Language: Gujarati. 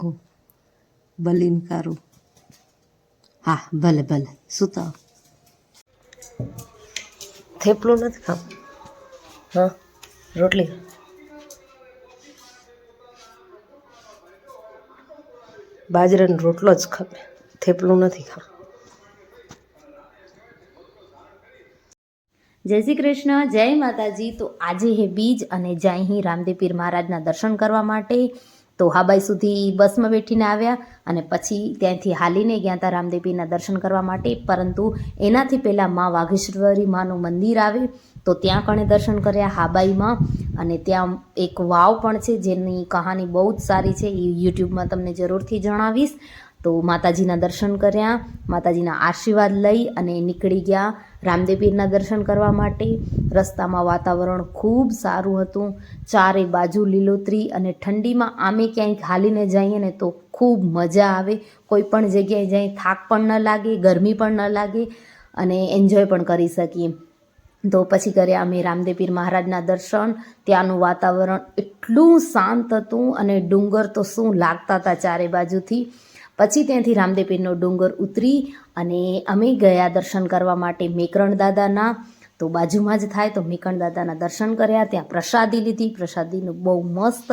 ઓ, બલીન હા, ભલે ભલે સુતા થેપલું નથી ખાવું. હા, રોટલી. બાજરાનો રોટલો જ ખાવે થેપલું નથી ખાવું. જય શ્રી કૃષ્ણ, જય માતાજી. તો આજે હે બીજ અને જય હિ રામદેવ પીર મહારાજના દર્શન કરવા માટે તો હાબાઈ સુધી બસમાં બેઠીને આવ્યા અને પછી ત્યાંથી હાલીને ગયા હતા રામદેવીના દર્શન કરવા માટે. પરંતુ એનાથી પહેલાં મા વાઘેશ્વરી માનું મંદિર આવે તો ત્યાં કણે દર્શન કર્યા હાબાઈમાં. અને ત્યાં એક વાવ પણ છે જેની કહાની બહુ જ સારી છે. એ યુટ્યુબમાં તમને જરૂરથી જણાવીશ. તો માતાજીના દર્શન કર્યા, માતાજીના આશીર્વાદ લઈ અને નીકળી ગયા રામદેવપીરના દર્શન કરવા માટે. રસ્તામાં વાતાવરણ ખૂબ સારું હતું. ચારે બાજુ લીલોતરી અને ઠંડીમાં આમે ક્યાંય હાલીને જઈએ ને તો ખૂબ મજા આવે. કોઈ પણ જગ્યાએ જઈએ થાક પણ ન લાગે, ગરમી પણ ન લાગે અને એન્જોય પણ કરી શકીએ. તો પછી કર્યા અમે રામદેવપીર મહારાજના દર્શન. ત્યાંનું વાતાવરણ એટલું શાંત હતું અને ડુંગર તો શું લાગતા હતા ચારે બાજુથી. પછી ત્યાંથી રામદેવપીરનો ડુંગર ઉતરી અને અમે ગયા દર્શન કરવા માટે મેકરણ દાદાના. તો બાજુમાં જ થાય તો મેકરણ દાદાના દર્શન કર્યા, ત્યાં પ્રસાદી લીધી. પ્રસાદીનું બહુ મસ્ત